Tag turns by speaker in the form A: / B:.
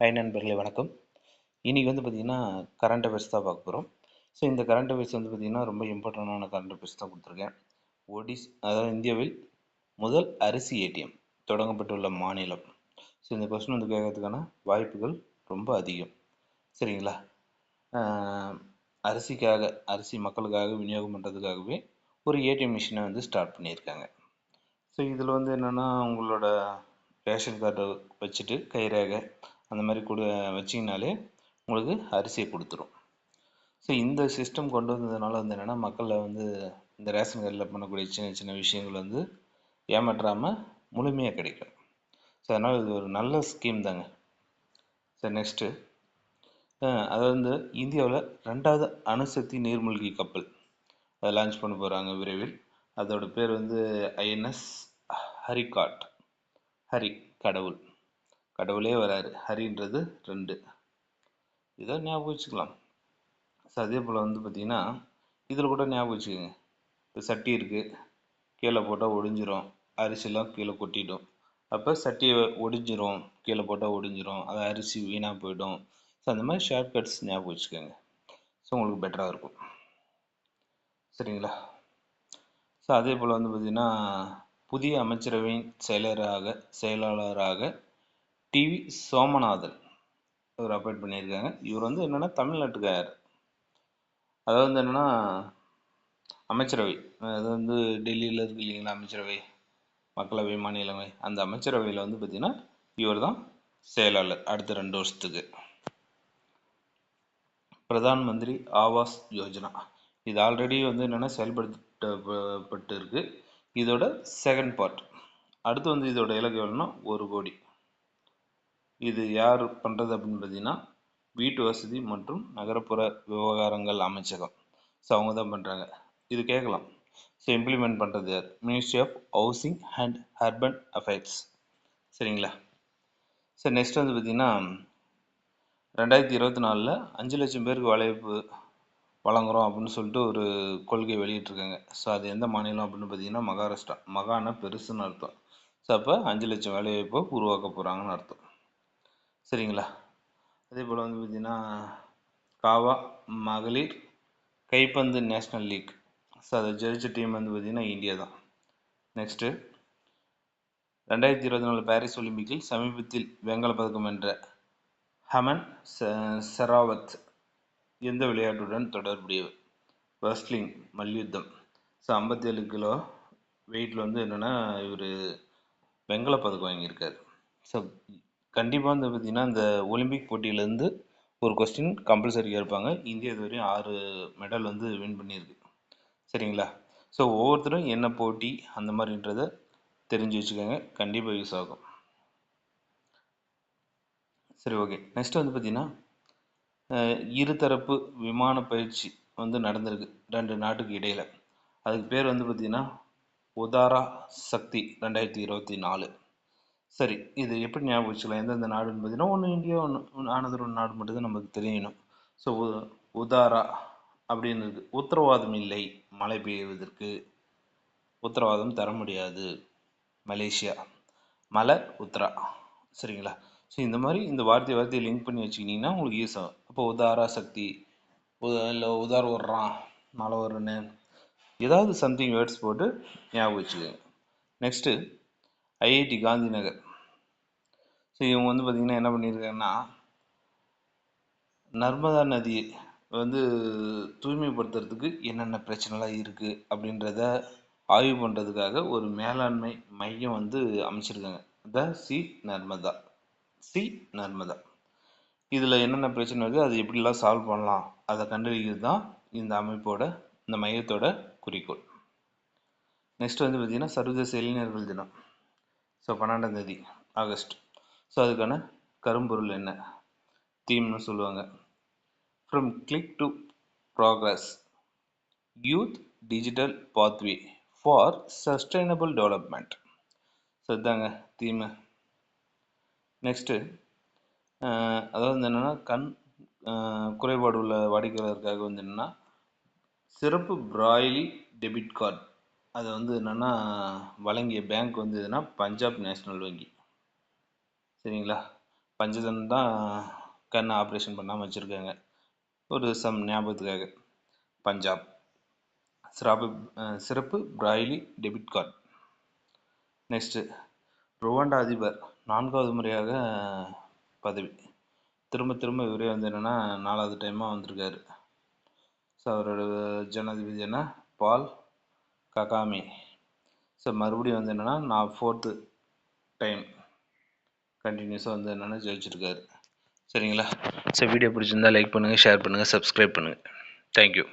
A: Hi நண்பர்களே வணக்கம். இன்றைக்கி வந்து பார்த்திங்கன்னா கரண்ட் அஃபேர்ஸ் தான் பார்க்க போகிறோம் ஸோ இந்த கரண்ட் அஃபேர்ஸ் வந்து பார்த்திங்கன்னா ரொம்ப இம்பார்ட்டண்டான கரண்ட் அஃபேர்ஸ் தான் கொடுத்துருக்கேன். ஒடிஸ் அதாவது இந்தியாவில் முதல் அரிசி ஏடிஎம் தொடங்கப்பட்டுள்ள மாநிலம். ஸோ இந்த கொஸ்டின் வந்து கேட்கறதுக்கான வாய்ப்புகள் ரொம்ப அதிகம். சரிங்களா? அரிசிக்காக அரிசி மக்களுக்காக விநியோகம் பண்ணுறதுக்காகவே ஒரு ஏடிஎம் மிஷினை வந்து ஸ்டார்ட் பண்ணியிருக்காங்க. ஸோ இதில் வந்து என்னென்னா உங்களோட ரேஷன் கார்டை வச்சுட்டு கைரேகை அந்த மாதிரி கொடு வச்சிங்கனாலே உங்களுக்கு அரிசியை கொடுத்துரும். ஸோ இந்த சிஸ்டம் கொண்டு வந்ததுனால வந்து என்னென்னா மக்களை வந்து இந்த ரேஷன் கார்டில் பண்ணக்கூடிய சின்ன சின்ன விஷயங்கள் வந்து ஏமாற்றாமல் முழுமையாக கிடைக்கும். ஸோ அதனால் இது ஒரு நல்ல ஸ்கீம் தாங்க. சார் நெக்ஸ்ட்டு அதாவது வந்து இந்தியாவில் ரெண்டாவது அணுசக்தி நீர்மூழ்கி கப்பல். அதை லான்ச் பண்ண போகிறாங்க விரைவில். அதோட பேர் வந்து ஐஎன்எஸ் ஹரிகாட் ஹரி கடவுள். கடவுளே வராரு. ஹரின்றது ரெண்டு. இதை ஞாபகம் வச்சுக்கலாம். ஸோ அதே போல் வந்து பார்த்திங்கன்னா இதில் கூட ஞாபகம் வச்சுக்கோங்க. இப்போ சட்டி இருக்குது கீழே போட்டால் ஒடிஞ்சிரும். அரிசிலாம் கீழே கொட்டிடும். அப்போ சட்டியை ஒடிஞ்சிரும். கீழே போட்டால் ஒடிஞ்சிரும். அது அரிசி வீணாக போயிடும். ஸோ அந்த மாதிரி ஷார்ட்கட்ஸ் ஞாபகம் வச்சுக்கோங்க. ஸோ உங்களுக்கு பெட்டராக இருக்கும். சரிங்களா? ஸோ அதே போல் வந்து பார்த்திங்கன்னா புதிய அமைச்சரவையின் செயலராக செயலாளராக டிவி சோமநாதன். இவர் அப்பாயிண்ட் பண்ணியிருக்காங்க. இவர் வந்து என்னென்னா தமிழ்நாட்டுக்கார் அதாவது வந்து என்னென்னா அமைச்சரவை. அது வந்து டெல்லியில் இருக்கு இல்லைங்களா அமைச்சரவை? மக்களவை மாநிலவை அந்த அமைச்சரவையில் வந்து பார்த்திங்கன்னா இவர் தான் செயலாளர் அடுத்த ரெண்டு வருஷத்துக்கு. பிரதான் மந்திரி ஆவாஸ் யோஜனா. இது ஆல்ரெடி வந்து என்னென்னா செயல்படுத்தப்பட்டு இருக்கு இதோட செகண்ட் பார்ட் அடுத்து வந்து இதோட இலக்கு எவ்வளோன்னா ஒரு கோடி. இது யார் பண்ணுறது அப்படின்னு பார்த்தீங்கன்னா வீட்டு வசதி மற்றும் நகரப்புற விவகாரங்கள் அமைச்சகம். ஸோ அவங்க தான் பண்ணுறாங்க இது கேட்கலாம். ஸோ இம்ப்ளிமெண்ட் பண்ணுறது யார்? Ministry of housing and urban affairs சரிங்களா? சார் நெக்ஸ்ட் வந்து பார்த்திங்கன்னா ரெண்டாயிரத்தி இருபத்தி நாலில் அஞ்சு லட்சம் பேருக்கு வேலைவாய்ப்பு வழங்குறோம் அப்படின்னு சொல்லிட்டு ஒரு கொள்கை வெளியிட்டிருக்காங்க. ஸோ அது எந்த மாநிலம் அப்படின்னு பார்த்தீங்கன்னா மகாராஷ்டிரா. மகானா பெருசுன்னு அர்த்தம். ஸோ அப்போ அஞ்சு லட்சம் வேலைவாய்ப்பை உருவாக்க போகிறாங்கன்னு அர்த்தம். சரிங்களா? அதே போல் வந்து பார்த்திங்கன்னா காவா மகளிர் கைப்பந்து நேஷ்னல் லீக். ஸோ அதை ஜெயிச்ச டீம் வந்து பார்த்திங்கன்னா இந்தியா தான். நெக்ஸ்ட்டு ரெண்டாயிரத்தி இருபத்தி நாலு பாரிஸ் ஒலிம்பிக்கில் சமீபத்தில் வெங்கல பதக்கம் வென்ற ஹமன் செராவத் எந்த விளையாட்டுடன் தொடர்புடையவர்? ரெஸ்லிங் மல்யுத்தம். ஸோ ஐம்பத்தேழு கிலோ வெயிட்டில் வந்து என்னென்னா இவர் வெங்கல பதக்கம் வாங்கியிருக்காரு. ஸோ கண்டிப்பாக வந்து பார்த்திங்கன்னா இந்த ஒலிம்பிக் போட்டியிலேருந்து ஒரு கொஸ்டின் கம்பல்சரி கேட்பாங்க இந்தியா இது வரையும் ஆறு மெடல் வந்து வின் பண்ணியிருக்கு. சரிங்களா? ஸோ ஒவ்வொருத்தரும் என்ன போட்டி அந்த மாதிரின்றத தெரிஞ்சு வச்சுக்கோங்க. கண்டிப்பாக யூஸ் ஆகும். சரி ஓகே நெக்ஸ்ட் வந்து பார்த்திங்கன்னா இருதரப்பு விமான பயிற்சி வந்து நடந்திருக்கு. ரெண்டு நாட்டுக்கு இடையில். அதுக்கு பேர் வந்து பார்த்திங்கன்னா உதாரா சக்தி ரெண்டாயிரத்தி இருபத்தி நாலு. சரி இது எப்படி ஞாபகம் வச்சுக்கலாம்? எந்தெந்த நாடுன்னு பார்த்தீங்கன்னா ஒன்று இந்தியா ஒன்று ஆனது ஒரு நாடு மட்டும்தான் நமக்கு தெரியணும். ஸோ உதாரா அப்படின்னு உத்தரவாதம் இல்லை மழை பெய்வதற்கு உத்தரவாதம் தர முடியாது மலேசியா. மலை உத்தரா. சரிங்களா? ஸோ இந்த மாதிரி இந்த வார்த்தை வார்த்தையை லிங்க் பண்ணி வச்சுக்கிட்டிங்கன்னா உங்களுக்கு யூஸ் ஆகும். அப்போ உதாரா சக்தி இல்லை உதார வர்றான் மழை வர்றேன்னு ஏதாவது சம்திங் வேர்ட்ஸ் போட்டு ஞாபகம் வச்சுக்கோங்க. Next IIT Gandhi Nagar so இவங்க வந்து பார்த்திங்கன்னா என்ன பண்ணியிருக்காங்கன்னா நர்மதா நதி வந்து தூய்மைப்படுத்துறதுக்கு என்னென்ன பிரச்சனைலாம் இருக்குது அப்படின்றத ஆய்வு பண்ணுறதுக்காக ஒரு மேலாண்மை மையம் வந்து அமைச்சிருக்காங்க. The C Narmada. C Narmada. இதில் என்னென்ன பிரச்சனை இருக்குது அது எப்படிலாம் சால்வ் பண்ணலாம் அதை கண்டறிகிறது தான் இந்த அமைப்போட இந்த மையத்தோட குறிக்கோள். நெக்ஸ்ட் வந்து பார்த்திங்கன்னா சர்வதேச இளைஞர்கள் தினம். ஸோ பன்னெண்டாம் தேதி ஆகஸ்ட் ஸோ அதுக்கான கரும்பொருள் என்ன? தீம்னு சொல்லுவாங்க. From click to progress youth digital pathway for sustainable development so இதாங்க தீமு. நெக்ஸ்ட்டு அதாவது வந்து என்னென்னா கண் குறைபாடு உள்ள வாடிக்கையாளருக்காக வந்து என்னென்னா சிறப்பு பிராய்லி டெபிட் கார்டு அதை வந்து என்னென்னா வழங்கிய பேங்க் வந்து எதுனா பஞ்சாப் நேஷ்னல் வங்கி. சரிங்களா? பஞ்சதன் தான் கண் ஆப்ரேஷன் பண்ணாமல் வச்சுருக்காங்க. ஒரு சம் ஞாபகத்துக்காக. பஞ்சாப். சிறப்பு சிறப்பு Braille debit card next Rwanda அதிபர் நான்காவது முறையாக பதவி. திரும்ப திரும்ப இவரே வந்து என்னென்னா நாலாவது டைமாக வந்திருக்காரு. ஸோ அவரோட ஜனாதிபதி என்ன? பால் ககாமி. ஸோ மறுபடியும் வந்து என்னென்னா நான் ஃபோர்த்து டைம் கண்டினியூஸாக வந்து என்னென்னா ஜெயிச்சிருக்காரு. சரிங்களா? ஸோ வீடியோ பிடிச்சிருந்தா லைக் பண்ணுங்கள் ஷேர் பண்ணுங்கள் சப்ஸ்கிரைப் பண்ணுங்கள் தேங்க்யூ